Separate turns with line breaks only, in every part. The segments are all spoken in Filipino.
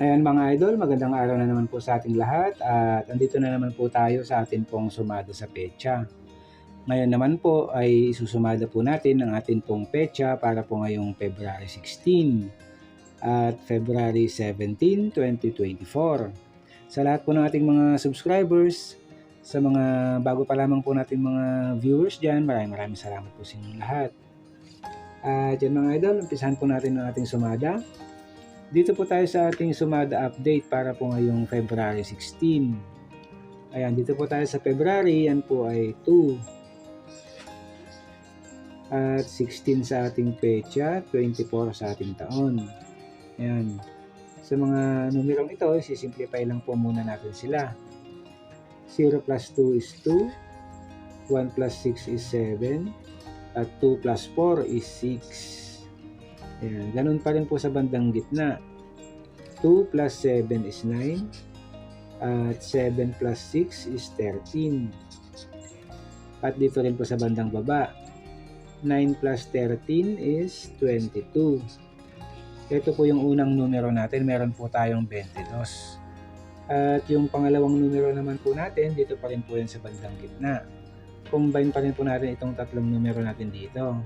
Ayan mga idol, magandang araw na naman po sa ating lahat at andito na naman po tayo sa atin pong sumada sa pecha. Ngayon naman po ay isusumada po natin ang atin pong pecha para po ngayong February 16 at February 17, 2024. Sa lahat po ng ating mga subscribers, sa mga bago pa lamang po nating mga viewers dyan, maraming maraming salamat po sa inyong lahat. At yan mga idol, umpisahan po natin ang ating sumada. Dito po tayo sa ating sumada update para po ngayong February 16. Ayan, dito po tayo sa February, yan po ay 2. At 16 sa ating pecha, 24 sa ating taon. Ayan. Sa mga numerong ito, sisimplify lang po muna natin sila. 0 plus 2 is 2, 1 plus 6 is 7, at 2 plus 4 is 6. Ayan, ganun pa rin po sa bandang gitna. 2 plus 7 is 9. At 7 plus 6 is 13. At dito rin po sa bandang baba. 9 plus 13 is 22. Ito po yung unang numero natin. Meron po tayong 22. At yung pangalawang numero naman po natin, dito pa rin po yan sa bandang gitna. Combine pa rin po natin itong tatlong numero natin dito.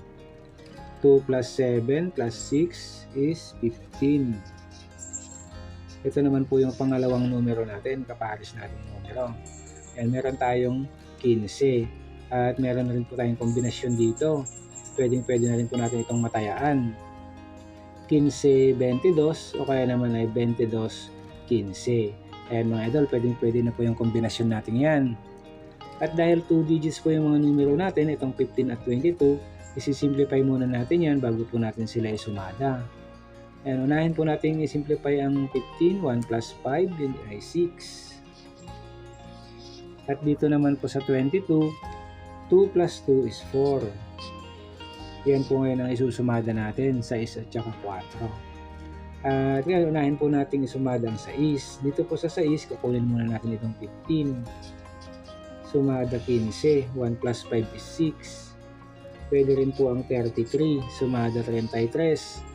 2 plus 7 plus 6 is 15. Ito naman po yung pangalawang numero natin, kapares natin numero. And meron tayong 15. At meron na rin po tayong kombinasyon dito. Pwedeng pwede na rin po natin itong matayaan. 15, 22 o kaya naman ay 22, 15. Ayan mga idol, pwedeng pwede na po yung kombinasyon natin yan. At dahil 2 digits po yung mga numero natin, itong 15 at 22, Isi-simplify muna natin yan bago po natin sila isumada. Ayan, unahin po natin i-simplify ang 15, 1 plus 5, yun ay 6. At dito naman po sa 22, 2 plus 2 is 4. Yan po ngayon ang isusumada natin, 6 at saka 4. At ngayon, unahin po natin isumada ang 6. Dito po sa 6, kukunin muna natin itong 15. Sumada 15, 1 plus 5 is 6. Pwede rin po ang 33, sumada 33.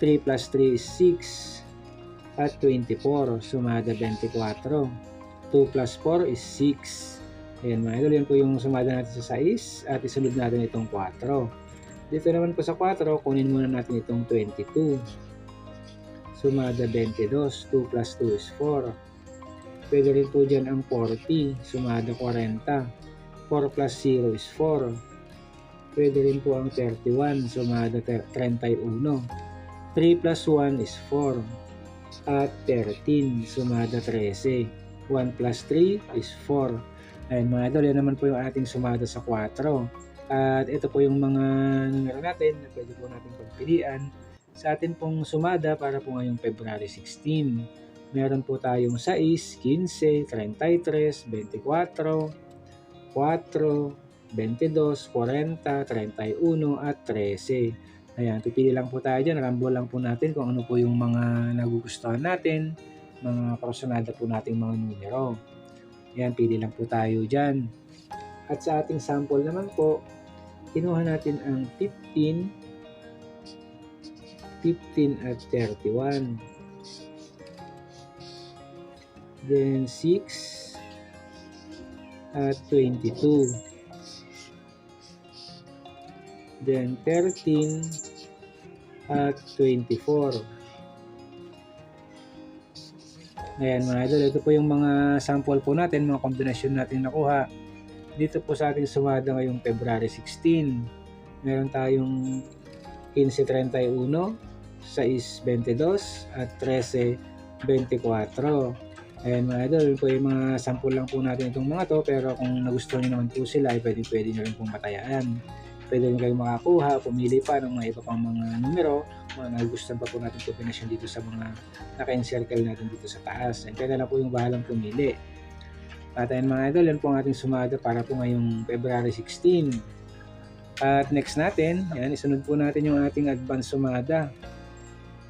3 plus 3 is 6. At 24, sumada 24. 2 plus 4 is 6. Ayan mga idol, yan po yung sumada natin sa 6 at isunod natin itong 4. Dito naman po sa 4, kunin muna natin itong 22. Sumada 22, 2 plus 2 is 4. Pwede rin po dyan ang 40, sumada 40. 4 plus 0 is 4. Pwede rin po ang 31, sumada 31. 3 plus 1 is 4. At 13, sumada 13. 1 plus 3 is 4. Ayan mga idol, yan naman po yung ating sumada sa 4. At ito po yung mga numero natin na pwede po natin pagpilian sa atin pong sumada para po ngayong February 16. Meron po tayong 6, 15, 33, 24, 4, 22, 40, 31 at 13. Ayan, pipili lang po tayo dyan. Rambo lang po natin kung ano po yung mga nagugustuhan natin, mga personada po nating mga numero. Ayan, pili lang po tayo dyan. At sa ating sample naman po, kinuha natin ang 15, 15 at 31. Then 6 at 22. Then 13 at 24. Ayan mga idol, ito po yung mga sample po natin, mga kombinasyon natin nakuha. Dito po sa ating sumada ngayong February 16. Meron tayong 15.31, 6.22 at 13.24. Ayan mga idol, po yung mga sample lang po natin itong mga to pero kung nagustuhan nyo naman po sila ay pwede pwede nyo rin pong matayaan pwede rin kayong makakuha, pumili pa ng mga iba pang mga numero, mga nagustuhan pa po natin kombinasyon dito sa mga naka-encircle natin dito sa taas. And kaya na po yung bahalang pumili. At mga idol, yan po ang ating sumada para po ngayong February 16. At next natin, yan, isunod po natin yung ating advance sumada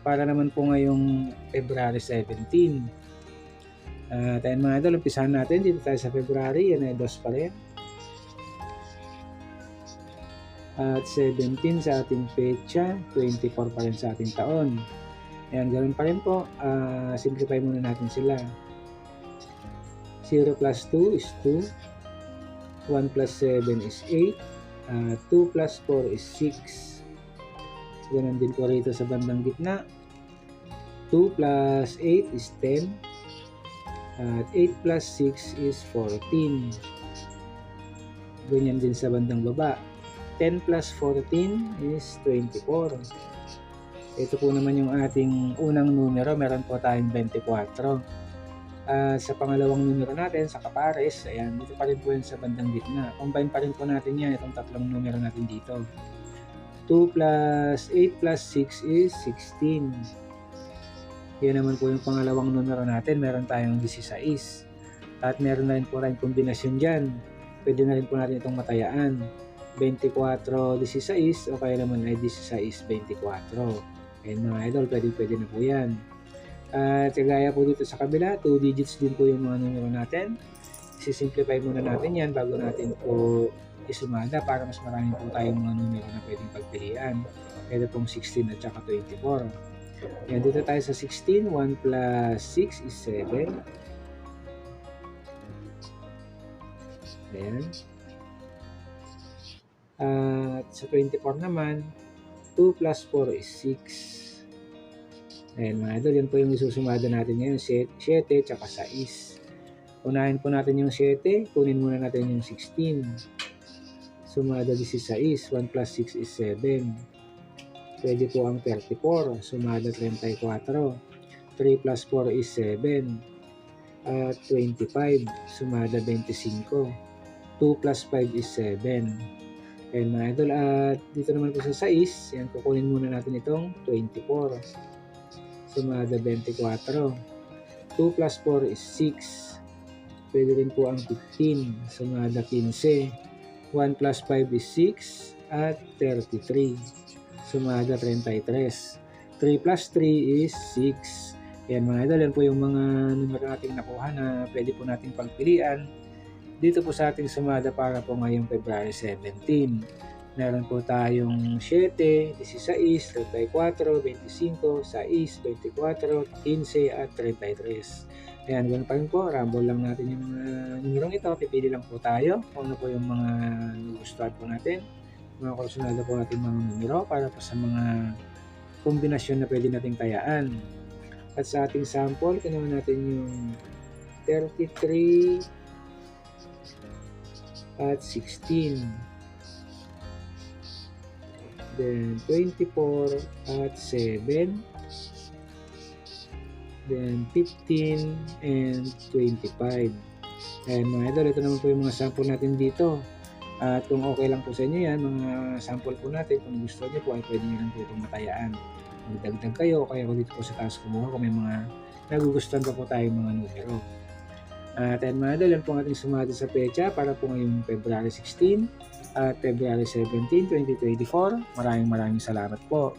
para naman po ngayong February 17. At ayun mga idol, umpisahan natin dito tayo sa February, yan ay dos pa rin. At 17 sa ating pecha, 24 pa rin sa ating taon. Ayan, ganun pa rin po. Ah, simplify muna natin sila. 0 plus 2 is 2. 1 plus 7 is 8. Ah, 2 plus 4 is 6. Ganun din po rito sa bandang gitna. 2 plus 8 is 10. At 8 plus 6 is 14. Ganyan din sa bandang baba. 10 plus 14 is 24. Ito po naman yung ating unang numero. Meron po tayong 24. Ah, sa pangalawang numero natin, sa kapares, ayan, dito pa rin po yan sa bandang gitna. Combine pa rin po natin yan, itong tatlong numero natin dito. 2 plus 8 plus 6 is 16. Yan naman po yung pangalawang numero natin. Meron tayong 16. At meron na rin po tayong kombinasyon dyan. Pwede na rin po natin itong matayaan. 24, 16 o kaya naman ay 16, 24. Ayan mga idol, pwede pwede na po yan. At kagaya po dito sa kabila, 2 digits din po yung mga numero natin. Sisimplify muna natin yan bago natin po isumada para mas marami po tayong mga numero na pwedeng pagpilian. Ito pong 16 at saka 24. Yan, dito tayo sa 16. 1 plus 6 is 7. Ayan. At sa 24 naman, 2 plus 4 is 6. Ayan mga idol, yan po yung isusumada natin ngayon. 7 tsaka 6. Unahin po natin yung 7, kunin muna natin yung 16. Sumada 16, 1 plus 6 is 7. Pwede po ang 34, sumada 34. 3 plus 4 is 7. At 25, sumada 25. 2 plus 5 is 7. Ayan mga idol, at dito naman po sa 6, yan kukunin muna natin itong 24. Sumada 24. 2 plus 4 is 6. Pwede rin po ang 15. Sumada 15. 1 plus 5 is 6 at 33. Sumada 33. 3 plus 3 is 6. Yan mga idol, yan po yung mga numero nating nakuha na pwede po nating pagpilian dito po sa ating sumada para po ngayong February 17. Meron po tayong 7, 16, 34, 25, 6, 24, 15 at 33. Ayan, ganun pa rin po. Rumble lang natin yung mga numerong ito. Pipili lang po tayo kung ano po yung mga gustuhan po natin. Mga kursunada po natin mga numero para po sa mga kombinasyon na pwede nating tayaan. At sa ating sample, kinuha natin yung 33 at 16. Then 24 at 7. Then 15 and 25. Ayan mga idol, ito naman po yung mga sample natin dito. At kung okay lang po sa inyo yan, mga sample po natin, kung gusto niyo po ay pwede nyo lang po itong matayaan. Magdagdag kayo, kaya ko dito po sa taas kumuha kung may mga nagugustuhan pa po tayong mga numero. At uh, mga idol, yan po ang ating sumati sa pecha para po ngayong February 16 at February 17, 2024. Maraming maraming salamat po.